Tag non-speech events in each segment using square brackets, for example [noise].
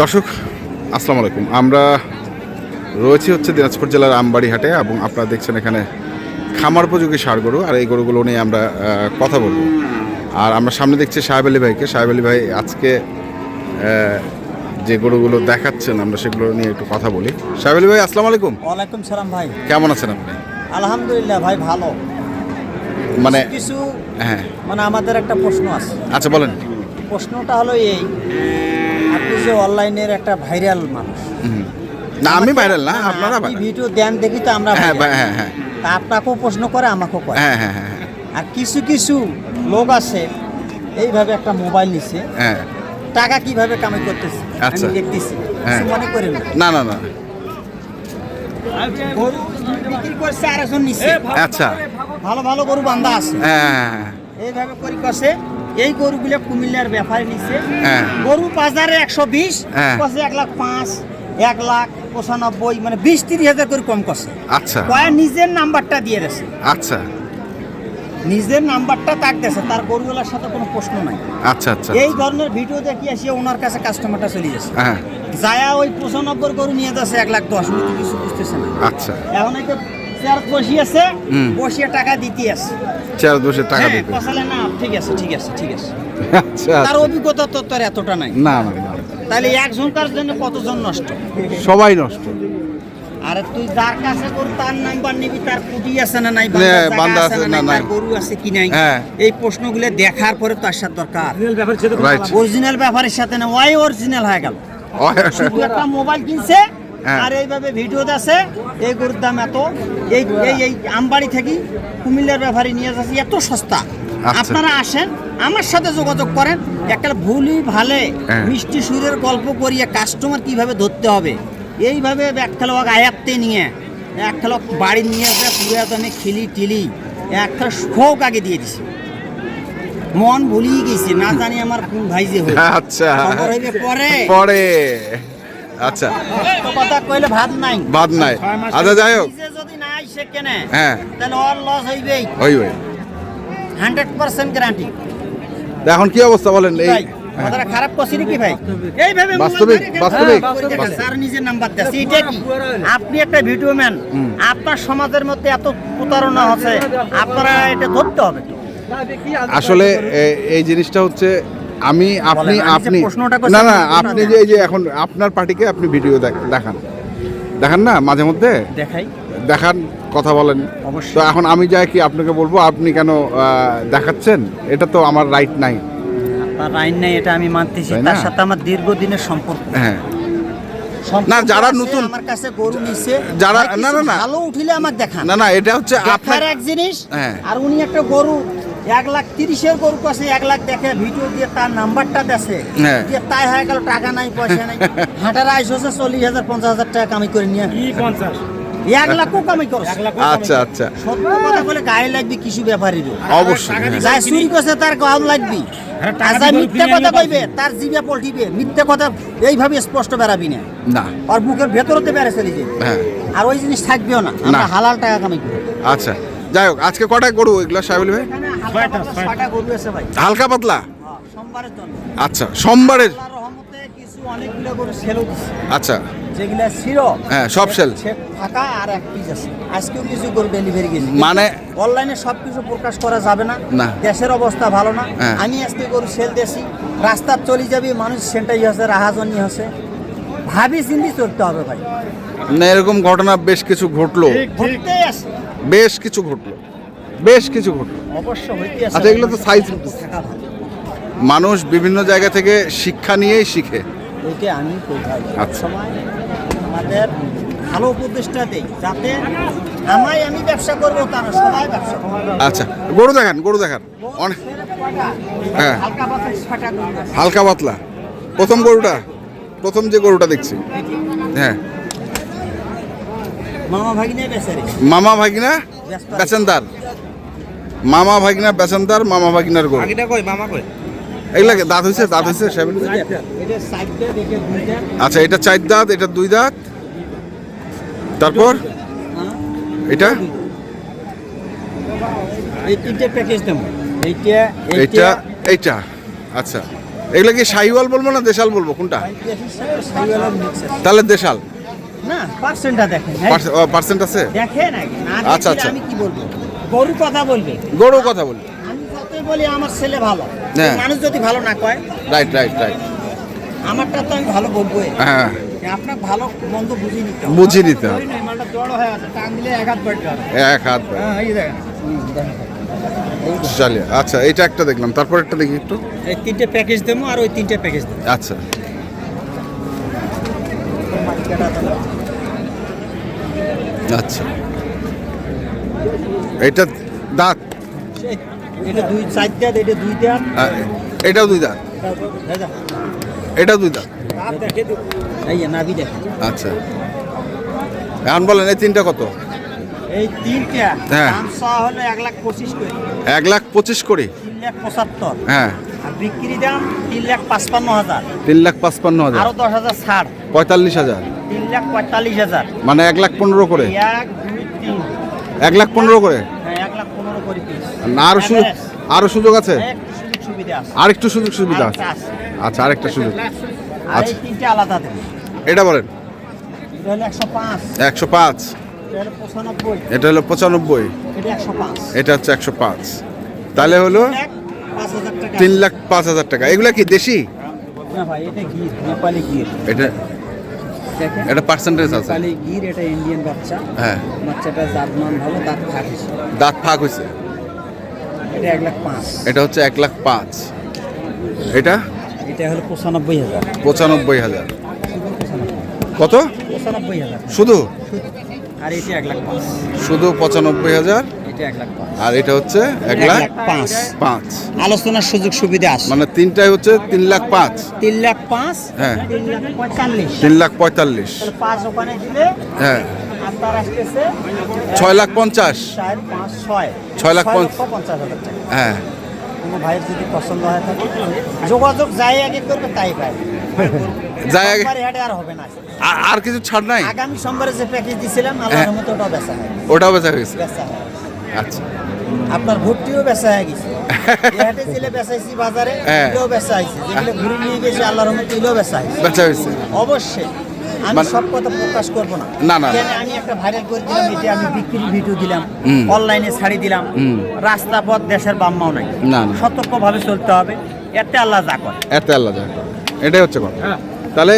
দর্শক আসসালামু আলাইকুম। আমরা রয়েছি হচ্ছে দিনাজপুর জেলার আমবাড়ি হাটে এবং আপনারা দেখছেন এখানে খামার উপযোগী সার গরু আর এই গরুগুলো নিয়ে আমরা কথা বলব। আর আমরা সামনে দেখছি সাহেব আলী ভাইকে। সাহেব আলী ভাই আজকে যে গরুগুলো দেখাচ্ছেন আমরা সেগুলো নিয়ে একটু কথা বলি। সাহেব আলী ভাই আসসালামু আলাইকুম। ওয়ালাইকুম সালাম ভাই। কেমন আছেন আপনি? আলহামদুলিল্লাহ ভাই ভালো। মানে কিছু হ্যাঁ। মানে আমাদের একটা প্রশ্ন আছে। আচ্ছা বলেন। প্রশ্নটা হলো এই যে অনলাইনের একটা ভাইরাল মানুষ। না আমি ভাইরাল না আপনারা আপনি ভিডিও দেন দেখি তো আমরা হ্যাঁ। হ্যাঁ হ্যাঁ। তা আপনাকেও প্রশ্ন করে আমাকেও করে। হ্যাঁ হ্যাঁ হ্যাঁ হ্যাঁ। আর কিছু কিছু লোক আছে এইভাবে একটা মোবাইল নিছে। হ্যাঁ। টাকা কীভাবে কামাই করতেছে? আচ্ছা। আমি দেখতেছি। হ্যাঁ। মনে করেন না। না না না। গরু বিক্রি করছে আরেকজন নিছে। আচ্ছা। ভালো ভালো গরু বান্ধা আছে। হ্যাঁ হ্যাঁ, হ্যাঁ। এইভাবে করি করছে এই গরুগুলো কুমিল্লার ব্যাপারে নিছে। হ্যাঁ। গরু বাজারে একশো বিশ হ্যাঁ। এক লাখ পাঁচ এক লাখ পঁচানব্বই মানে বিশ তিরিশ হাজার করে কম করছে আচ্ছা। কয়া নিজের নাম্বারটা দিয়ে দিয়েছে আচ্ছা। নিজের নাম্বারটা তাক দিয়েছে তার গরুগুলোর সাথে কোনো প্রশ্ন নাই। আচ্ছা আচ্ছা। এই ধরনের ভিডিও দেখি আসি ওনার কাছে কাস্টমারটা চলে গেছে। হ্যাঁ। যায়া ওই পঁচানব্বই গরু নিয়ে যাচ্ছে এক লাখ দশ কিছু বুঝতেছে না। আচ্ছা। এখন তো চেয়ার বসিয়েছে হুম। বসিয়ে টাকা দিতে আছে। চার দোষে টাকা হ্যাঁ দিতে না ঠিক আছে ঠিক আছে ঠিক আছে। [laughs] আচ্ছা তার অভিজ্ঞতা তো তার এতটা নাই। না না তাহলে একজনকার জন্য কতজন নষ্ট? সবাই নষ্ট। আর তুই যার কাছে তার নাম্বার নিবি তার কুটি আছে না নাই বান্ধা আছে আছে না নাই। গরু আছে কি নাই হ্যাঁ। এই প্রশ্নগুলো দেখার পরে তার সাথে দরকার। অরিজিনাল ব্যাপারের সাথে না ওয়াই অরিজিনাল হয়ে গেল। শুধু একটা মোবাইল কিনছে। আর এইভাবে ভিডিও আছে এই গরুর দাম এত। এই এই এই আমবাড়ি থেকে কুমিল্লার ব্যাপারে নিয়ে যাচ্ছে এত সস্তা। আচ্ছা। আপনারা আসেন আমার সাথে যোগাযোগ করেন। একটা ভুলই ভালে হ্যাঁ। মিষ্টি সুরের গল্প করিয়ে কাস্টমার কীভাবে ধরতে হবে। এইভাবে এক খেলোয়াড় আয়াত্তে নিয়ে এক খেলোয়াড় বাড়ি নিয়ে আসে পুরো দামে খিলি টিলি। এক খেলা শোক আগে দিয়ে দিছে। মন ভুলিয়ে গেছে না জানি আমার কোন ভাই যে। আচ্ছা। পরে। পরে। আচ্ছা। কথা কইলে ভাত নাই। বাদ নাই। আচ্ছা যাই হোক। যদি না আইসে কেনে হ্যাঁ। তাহলে ওর লস হইবেই। ওই ওই হান্ড্রেড পার্সেন্ট গ্যারান্টি এখন কি অবস্থা বলেন? এই কথাটা খারাপ নাকি ভাই? এইভাবে বাস্তবিক, বাস্তবিক। স্যার নিজের নাম্বার দিচ্ছে এটা কি? আপনি একটা ভিডিও ম্যান আপনার সমাজের মধ্যে এত প্রতারণা হচ্ছে আপনারা এটা ধরতে হবে। আসলে এই জিনিসটা হচ্ছে আমি আপনি আপনি না না আপনি যে এই যে এখন আপনার পার্টিকে আপনি ভিডিও দেখ- দেখান। দেখান না মাঝে মধ্যে? দেখাই। দেখান কথা বলেন। তো এখন আমি যাই কি আপনাকে বলব আপনি কেন দেখাচ্ছেন? এটা তো আমার রাইট নাই। আইন নেই এটা আমি মানতেছি। তার? সাথে আমার দীর্ঘদিনের সম্পর্ক। হ্যাঁ। না, যারা নতুন- আমার কাছে গরু নিছে যারা- না, না, না। ভালো উঠিলে আমাকে দেখান। না না এটা হচ্ছে আপনার এক জিনিস হ্যাঁ। আর উনি একটা গরু এক লাখ তিরিশের গরু কাছে এক লাখ দেখে ভিডিও দিয়ে তার নাম্বারটা দেছে হ্যাঁ। দিয়ে তাই হয়ে গেল টাকা নাই পয়সা নাই। হাঁটার আইস হচ্ছে চল্লিশ হাজার পঞ্চাশ হাজার টাকা কামাই করে নিয়ে। এক লাখও কামাই আচ্ছা আচ্ছা। সত্য কথা বলে গায়ে লাগবে কিছু ব্যাপারীরও অবশ্যই। যাই চুরি করছে তার গাও লাগবি। মিথ্যা কথা কইবে তার জিভে পল্টিবে। মিথ্যা কথা এইভাবে স্পষ্ট বেড়াবি না। না। আর বুকের ভেতরতে বেড়ে চলে যাবে হ্যাঁ। আর ওই জিনিস থাকবেও না। আমরা না। হালাল টাকা কামাই করি। আচ্ছা। যাই হোক আজকে কটায় গরু এগুলো সাহেবুল ভাই? হালকা পাতলা হ্যাঁ, সোমবারের জন্য। আচ্ছা সোমবারের কিছু অনেকগুলো গরু সেলও আচ্ছা। যেগুলা ছিল হ্যাঁ, সব sell। সে ফাঁকা আর এক পিস আছে। আজকেও কিছু গরু ডেলিভারি গেছে মানে- অনলাইনে সব কিছু প্রকাশ করা যাবে না। না। দেশের অবস্থা ভালো না। হ্যাঁ। আমি আজকে গরু সেল দিয়েছি। রাস্তার চলে যাবি মানুষ সেন্টাই আছে রাহাজনি আছে। ভাবি চিন্তি চলতে হবে ভাই। না এরকম ঘটনা বেশ কিছু ঘটলো। বেশ কিছু ঘটলো। বেশ কিছু ঘটলো। অবশ্য আচ্ছা, এগুলো তো ভালো। মানুষ বিভিন্ন জায়গা থেকে শিক্ষা নিয়েই শিখে। আমি আচ্ছা। আমাদের ভালো উপদেশটা দেই যাতে আমায় আমি ব্যবসা করব তা সবাই ব্যবসা আচ্ছা গরু দেখান গরু দেখান। অনেক হ্যাঁ। হালকা পাতলা প্রথম গরুটা? প্রথম যে গরুটা দেখছি। হ্যাঁ। মামা ভাগিনে বেচারি মামা ভাগিনা বেচেন্দার মামা ভাগিনা বেচেন্দার মামা ভাগিনার গরু কই এগুলা দাঁত হয়েছে দাঁত হয়েছে সাহেব এটা সাইডটা দেখে দুইটা। আচ্ছা এটা চার দাঁত এটা দুই দাঁত। তারপর? হ্যাঁ, এটা? এইটা এইটা এইটা। আচ্ছা। এগুলো কি শাহিওয়াল বলব না দেশাল বলব? কোনটা? তাহলে দেশাল। না পার্সেন্টটা দেখেন হ্যাঁ। পার্সেন্ট আছে? দেখেন আগে না আচ্ছা, আচ্ছা। আমি কি বলব? গরু কথা বলবে। গরু কথা বলি আমি যতই বলি আমার ছেলে ভালো। হ্যাঁ। মানুষ যদি ভালো না কয় রাইট রাইট রাইট আমারটা তো আমি ভালো হ্যাঁ। আপনার ভালো মন্দ বুঝি নিতে হবে। বুঝিয়ে নিতে হবে। জড়ো হয়ে আছে টান দিলে এক হাত পড়তে এক হাত হ্যাঁ এই দেখেন। চালিয়ে আচ্ছা এইটা একটা দেখলাম। তারপর একটা দেখি একটু। এই তিনটে প্যাকেজ দেবো আর ওই তিনটে প্যাকেজ দেবো। আচ্ছা। আচ্ছা এটা দাঁত। এটা দুই চার দাঁত এটা দুই দাঁত। এটাও দুই দাঁত। এটাও দুই দাঁত। আচ্ছা। এখন বলেন এই তিনটা কত? এই তিনটা? হ্যাঁ। হলো এক লাখ পঁচিশ করে। এক লাখ পঁচিশ করে তিন লাখ পঁচাত্তর। হ্যাঁ। বিক্রি দাম তিন লাখ পাঁচপান্ন হাজার। তিন লাখ পাঁচপান্ন হাজার। আরও দশ হাজার ছাড়। পঁয়তাল্লিশ হাজার। তিন লাখ পঁয়তাল্লিশ হাজার। মানে এক লাখ পনেরো করে? এক দুই তিন। এক লাখ পনেরো করে? হ্যাঁ এক লাখ পনেরো করে পিস না আরও সুযোগ আরও সুযোগ আছে? একটু সুযোগ সুবিধা আছে। আরেকটু সুযোগ সুবিধা আছে। আচ্ছা আরেকটা সুযোগ। আর আচ্ছা। তিনটে আলাদা দেবে এটা বলেন। একশো পাঁচ। এটা হলো পঁচানব্বই। এটা হচ্ছে একশো পাঁচ। তাহলে হলো তিন লাখ পাঁচ হাজার টাকা। এগুলা কি দেশি? এটা গির নেপালি গির এটা দেখেন। এটা পার্সেন্টেজ আছে। নেপালি গির এটা ইন্ডিয়ান বাচ্চা। হ্যাঁ। বাচ্চাটা জাত মান ভালো দাঁত থাকিস দাঁত ফাঁক হয়েছে? এটা এক লাখ পাঁচ। এটা হচ্ছে এক লাখ পাঁচ। এটা? এটা হলো পঁচানব্বই হাজার। পঁচানব্বই হাজার। কত? পঁচানব্বই হাজার। শুধু? আর এটা এক লাখ পাঁচ। শুধু পঁচানব্বই হাজার? আর এটা হচ্ছে এক লাখ পাঁচ। পাঁচ। আলোচনার সুযোগ সুবিধা আছে। মানে তিনটাই হচ্ছে তিন লাখ পাঁচ। তিন লাখ পাঁচ হ্যাঁ। তিন লাখ পঁয়তাল্লিশ। তিন লাখ পঁয়তাল্লিশ। তাহলে পাঁচ ওখানে দিলে হ্যাঁ। ছয় লাখ পঞ্চাশ। পাঁচ ছয়। ছয় লাখ পঞ্চাশ হ্যাঁ। কোনো ভাইয়ের যদি পছন্দ হয় থাকে যোগাযোগ যাই আগে করবে তাই পায় যাই আগে- আর হবে না। আর কিছু ছাড় নাই? আগামী সোমবারে যে প্যাকেজ দিছিলাম। আল্লাহর মতো ওটাও বেচা হয় ওটাও বেচা হয়েছে বেচা হয় আচ্ছা। আপনার ভর্তিও বেচা হয়ে গেছে। [laughs] এই হাটে ছেলে বেচাইছি বাজারে হ্যাঁ। বেচা হয়েছে। যেগুলো ঘুরে নিয়ে গেছে আল্লাহর মতো এগুলোও বেচা হয়েছে। বেচা হয়েছে। অবশ্যই। আমি মানে- সব কথা প্রকাশ করব না। না, না। আমি একটা ভাইরাল করে দিলাম এটা আমি বিক্রির ভিডিও দিলাম অনলাইনে ছাড়ি দিলাম। রাস্তা পথ দেশের বাম্মাও নাই। না, না। সতর্কভাবে চলতে হবে। এতে আল্লাহ যা করে। এত আল্লাহ যায় এটাই হচ্ছে কথা। তাহলে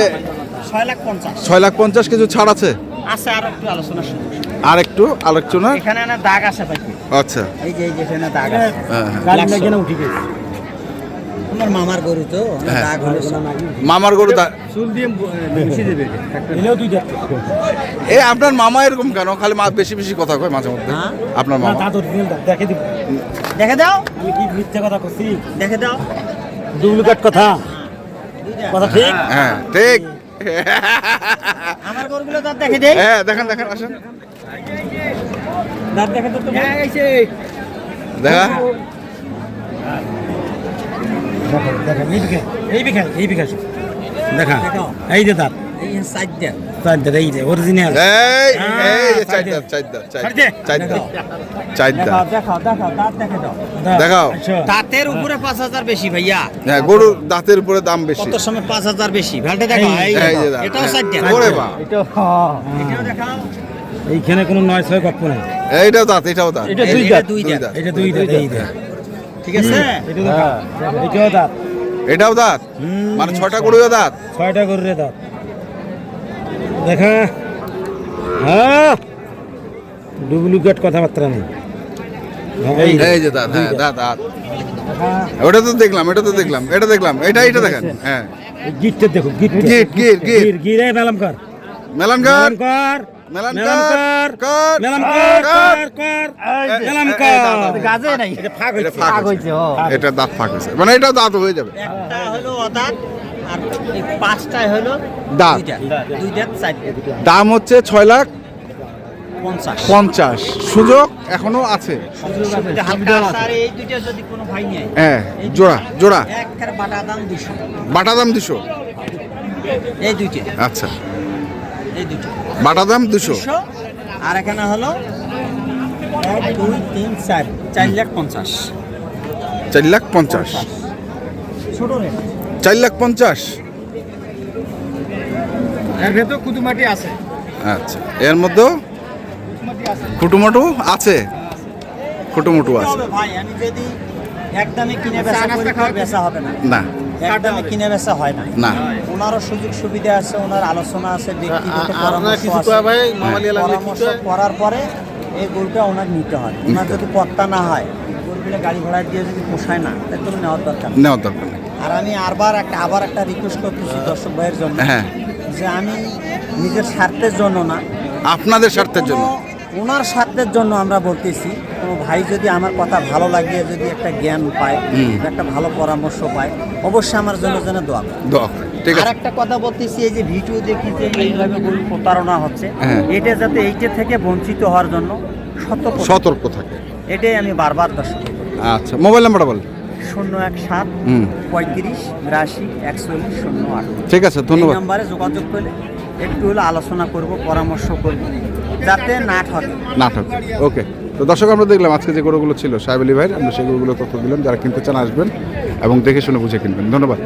ছয় লাখ পঞ্চাশ। ছয় লাখ পঞ্চাশ কিছু ছাড় আছে? আছে আর একটু আলোচনা শুরু আর একটু আলোচনা এখানে না দাগ আছে পাইছি আচ্ছা। এই যে এখানে দাগ আছে। হ্যাঁ, হ্যাঁ। গাড়ি লাগিয়ে উঠে গেছে আমার মামার গরু তো হ্যাঁ। দাগ হলো। মামার গরু দা- চুল দিয়ে মিশে দেবে। এলেও দুই যাচ্ছে এ আপনার মামা এরকম কেন? খালি মা বেশি বেশি কথা কয় মাঝে মধ্যে। হ্যাঁ? আপনার মামা। দেখে দিব। দেখে দাও। আমি কি মিথ্যে কথা করছি দেখে দাও। ডুপ্লিকেট কথা। কথা ঠিক? হ্যাঁ ঠিক। আমার গরুগুলো তার দেখে দেই। হ্যাঁ দেখেন দেখেন আসেন। দাঁত দেখে তো দেখা? দেখা এই যে দাঁত। হ্যাঁ, দেখে দাও। দেখাও। আচ্ছা। দাঁতের উপরে পাঁচ হাজার বেশি ভাইয়া। হ্যাঁ গরুর দাঁতের উপরে দাম বেশি। কত সময় পাঁচ হাজার বেশি? ভালটা দেখো এই- এই এই যে দেখো। দাঁত। এটাও সাইড দেন ওরে বা এটা এটাও দেখাও। এইখানে কোনো নয় ছয় গপ্প নাই। এইটাও দাঁত এটাও দাঁত। এটা দুই দাঁত। দুই দাঁত। এটা দুই দাঁত এই দাঁত। ঠিক আছে? এটাও দাঁত। এটাও দাঁত? মানে ছটা গরুও দাঁত? ছয়টা করে দাঁত। দেখা। হ্যাঁ। ডুপ্লিকেট কথাবার্তা নেই। হ্যাঁ, এই এই যে দাঁত হ্যাঁ দাঁত। দাঁত দেখা। ওটা তো দেখলাম এটা তো দেখলাম এটা দেখলাম। এটা এটা দেখেন হ্যাঁ। গিটটা দেখো গিট গিট, গিট, গিট। গিরে মেলাম কর মেলানকার মেলাম কর এটা দাঁত ফাঁক হয়েছে মানে এটা দাঁত হয়ে যাবে। একটা হলো অদাঁত আর পাঁচটায় হলো দাঁত। দাম হচ্ছে ছয় লাখ পঞ্চাশ। সুযোগ এখনও আছে। হ্যাঁ জোড়া জোড়া। বাটা দাম দুশো বাটা দাম দুশো এই দুইটা। আচ্ছা। এই বাটা দাম দুশো? আর এখানে হলো এক দুই তিন চার। চার লাখ পঞ্চাশ। চার লাখ পঞ্চাশ। ছোট রেট। চার লাখ পঞ্চাশ? এর ভেতর কুতুমাটি আছে। আচ্ছা এর মধ্যেও খুটুমুটু আছে। খুটুমুটু আছে? ভাই আমি যদি একদমই কিনে বেচা তো বেচা হবে না। না। একদমই কিনে বেচা হয় না। না। ওনারও সুযোগ সুবিধা আছে ওনার আলোচনা আছে ব্যক্তিগত পরামর্শ আছে। পরামর্শ করার পরে এই গরুটা ওনার নিতে হয়। ওনার যদি পত্তা না হয় গরুগুলো গাড়ি ঘোড়া দিয়ে যদি পোষায় না তাহলে তো নেওয়ার দরকার নেওয়ার দরকার নেই। আর আমি আরবার একটা আবার একটা রিকোয়েস্ট করতেছি দর্শক ভাইয়ের জন্য হ্যাঁ। যে আমি নিজের স্বার্থের জন্য না আপনাদের স্বার্থের জন্য। ওনার স্বার্থের জন্য আমরা বলতেছি কোনো ভাই যদি আমার কথা ভালো লাগিয়ে যদি একটা জ্ঞান পায় একটা ভালো পরামর্শ পায় অবশ্যই আমার জন্য যেন দোয়া আর একটা কথা বলতেছি এই যে ভিডিও দেখি যে এইভাবে গরু প্রতারণা হচ্ছে হ্যাঁ। এটা যাতে এইটা থেকে বঞ্চিত হওয়ার জন্য সতর্ক সতর্ক থাকে। এটাই আমি বারবার দর্শক আচ্ছা মোবাইল নাম্বারটা বল শূন্য এক সাত পঁয়ত্রিশ বিরাশি একচল্লিশ শূন্য আট। ঠিক আছে ধন্যবাদ। নাম্বারে যোগাযোগ করলে একটু হলে আলোচনা করব পরামর্শ করব। যাতে না ঠকে। না ঠকে। ওকে। তো দর্শক, আমরা দেখলাম আজকে যে গরুগুলো ছিল, সাহেব আলী ভাইয়ের, আমরা সেই গরুগুলো তথ্য দিলাম। যারা কিনতে চান আসবেন এবং দেখে শুনে বুঝে কিনবেন। ধন্যবাদ।